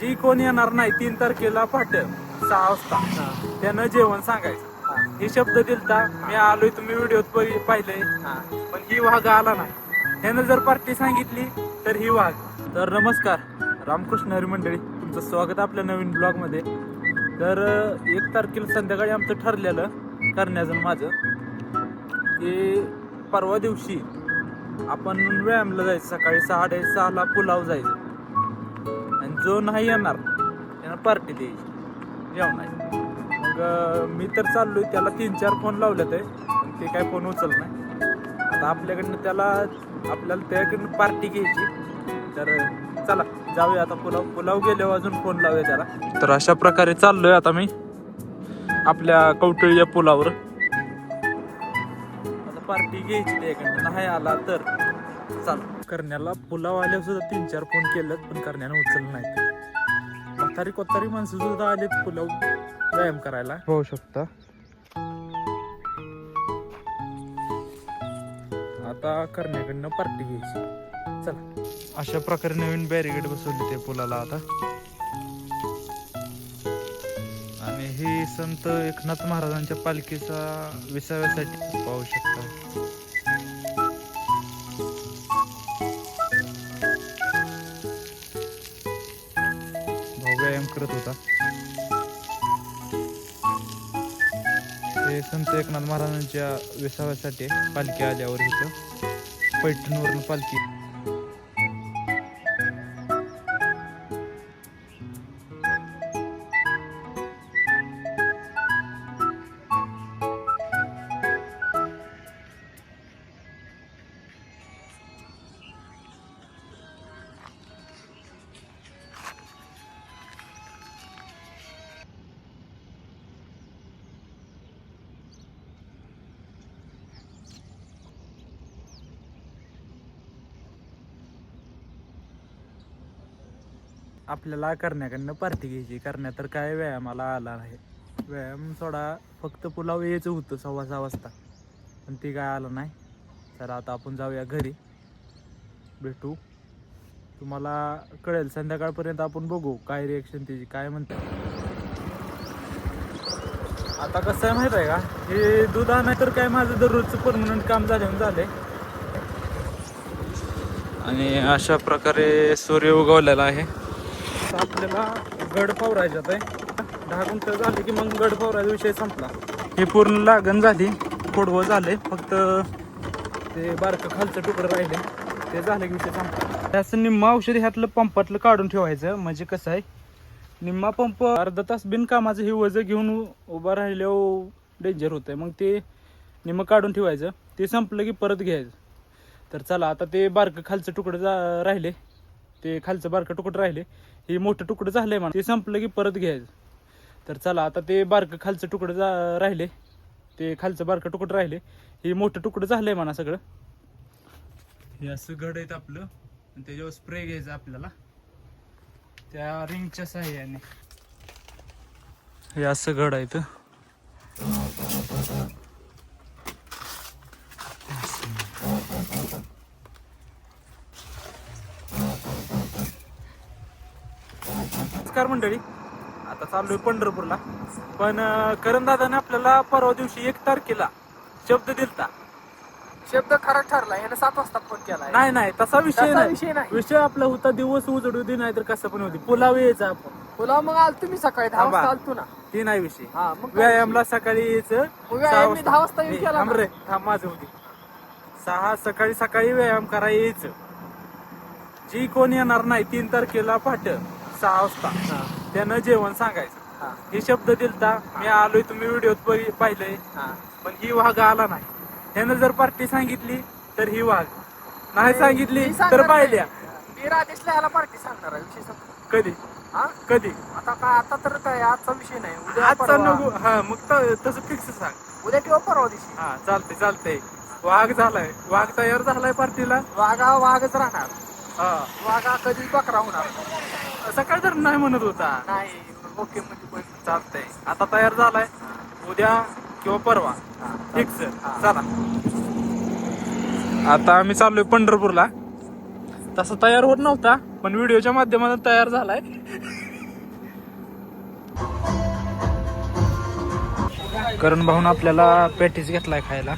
जी कोण येणार नाही तीन तारखेला पहाट सहा वाजता. त्यानं जेवण सांगायचं. हे. शब्द दिलता मी आलोय तुम्ही व्हिडिओ पाहिलंय. पण ही वाघ आला नाही. ह्यानं जर पार्टी सांगितली तर ही वाघ. तर नमस्कार. रामकृष्ण हरी मंडळी तुमचं स्वागत आपल्या नवीन ब्लॉगमध्ये तर एक तारखेला संध्याकाळी आमचं ठरलेलं करण्याचं माझं की परवा दिवशी आपण व्यायामला जायचं सकाळी साडे सहाला पुलाव जायचं. जो नाही येणार त्यानं पार्टी द्यायची. जेवणाची. मग मी तर चाललोय त्याला तीन चार फोन लावले ते ते काय फोन उचल नाही. आता आपल्याकडनं त्याला आपल्याला त्याकडनं पार्टी घ्यायची. तर चला जाऊया आता पुलाव पुलाव गेल्यावर अजून फोन लावूया त्याला तर अशा प्रकारे चाललोय आता मी आपल्या कौटळी या पुलावर. आता पार्टी घ्यायची त्याकडनं. नाही आला तर. चाल. करण्याला पुलाव आल्यावर सुद्धा तीन चार फोन केलेत पण करण्यानं उचललं नाहीत. म्हातारी कोतारी माणसं सुद्धा आलेत पुलाव व्यायाम करायला. होऊ शकता. आता करण्याकडनं पार्टी घ्यायची. चला. अशा प्रकारे नवीन बॅरिगेड बसवली ते पुलाला आता. आणि हे संत एकनाथ महाराजांच्या पालखीचा विसाव्यासाठी पाहू शकता. करत होता. ते संत एकनाथ महाराजांच्या विसाव्यासाठी पालखी आल्यावर इथं पैठणवरून पालखी आपल्याला करण्याकडनं पार्टी घ्यायची. करण्या तर काय व्यायामाला आला नाही. व्यायाम थोडा फक्त पुलाव यायचं होतं सव्वा सहा वाजता. पण ते काय आलं नाही. तर आता आपण जाऊया घरी. भेटू. तुम्हाला कळेल संध्याकाळपर्यंत आपण बघू काय रिएक्शन त्याची काय म्हणते. आता कसं आहे माहीत आहे का? हे दूध आणाय तर काय माझं दररोजचं परमनंट काम झालं झालंय. आणि अशा प्रकारे सूर्य उगवलेला आहे. आता आपल्याला गड फवरायच्यात आहे. दहा गुंठ झाले की मग गड फवरायचा विषय संपला. हे पूर्ण लागण झाली खोडवं झाले फक्त ते बारकं खालचं तुकडं राहिले. ते झालं की विषय संपला. त्याचं निम्मा औषध ह्यातलं पंपातलं काढून ठेवायचं म्हणजे कसं आहे निम्मा पंप अर्धा तास बिनकामाचं हे वजं घेऊन उ- उभं राहिल्यावर डेंजर होतंय. मग ते निम्मं काढून ठेवायचं ते संपलं की परत घ्यायचं. तर चला आता ते बारकं खालचं तुकडं जा राहिले. ते खालचं बारकं तुकडं राहिले हे मोठं तुकडं झालंय म्हणा. ते संपलं की परत घ्यायचं. तर चला आता ते बारकं खालचं तुकडं जा राहिले. ते खालचं बारकं तुकडं राहिले. हे मोठं तुकडं झालंय म्हणा सगळं. हे असं घड आहेत आपलं. आणि त्याच्यावर स्प्रे घ्यायचा आपल्याला. त्या रिंगच्या साह्याने. हे असं घड आहे नमस्कार मंडळी. आता चाललोय पंढरपूरला. पण करण दादाने आपल्याला परवा दिवशी एक तारखेला शब्द दिलता. शब्द खरा ठरला. याने सात वाजता फोन केला. नाही नाही. तसा विषय तसा विषय नाही. विषय आपला होता दिवस उजडू दे नाही तर कसं पण होती पुलाव यायचा आपण. तुला मग आल तुम्ही सकाळी. दहा थांबा. वाजता आलतो ना. ते नाही विषय. हा मग काय व्यायामला सकाळी यायचं. मग व्यायाम सहा मी दहा वाजता येऊन ए, केला थांब ना. रे. थांब माझं होती सहा सकाळी सकाळी व्यायाम करायला यायचं. जी कोण येणार नाही तीन तारखेला पहाट. सहा वाजता त्यानं जेवण सांगायचं. हा, हे शब्द दिलता मी आलोय तुम्ही व्हिडिओ पाहिलंय. हा. पण ही वाघ आला नाही. ह्यानं जर पार्टी सांगितली तर ही वाघ. नाही सांगितली तर पाहिल्या. मी राजेशला ह्याला पार्टी सांगणार आहे. कधी? हा? कधी? आता काय आता तर काय आजचा विषय नाही. उद्या आजचा परवा. नको हा मग त- तसं फिक्स सांग. उद्या किंवा परवा दिवशी. हा चालते चालते वाघ झालाय. वाघ तयार झालाय पार्टीला? वाघा वाघच राहणार. हा. वाघा कधीच बकरा होणार. सकाळी जर नाही म्हणत होता. नाही ओके म्हणजे चालतंय. आता तयार झालाय. उद्या किंवा परवा. फिक्स चला. आता आम्ही चाललोय पंढरपूरला. तसा तयार होत नव्हता पण व्हिडिओच्या माध्यमातून तयार झालाय. करण भाऊन आपल्याला पॅटीस घेतलाय खायला.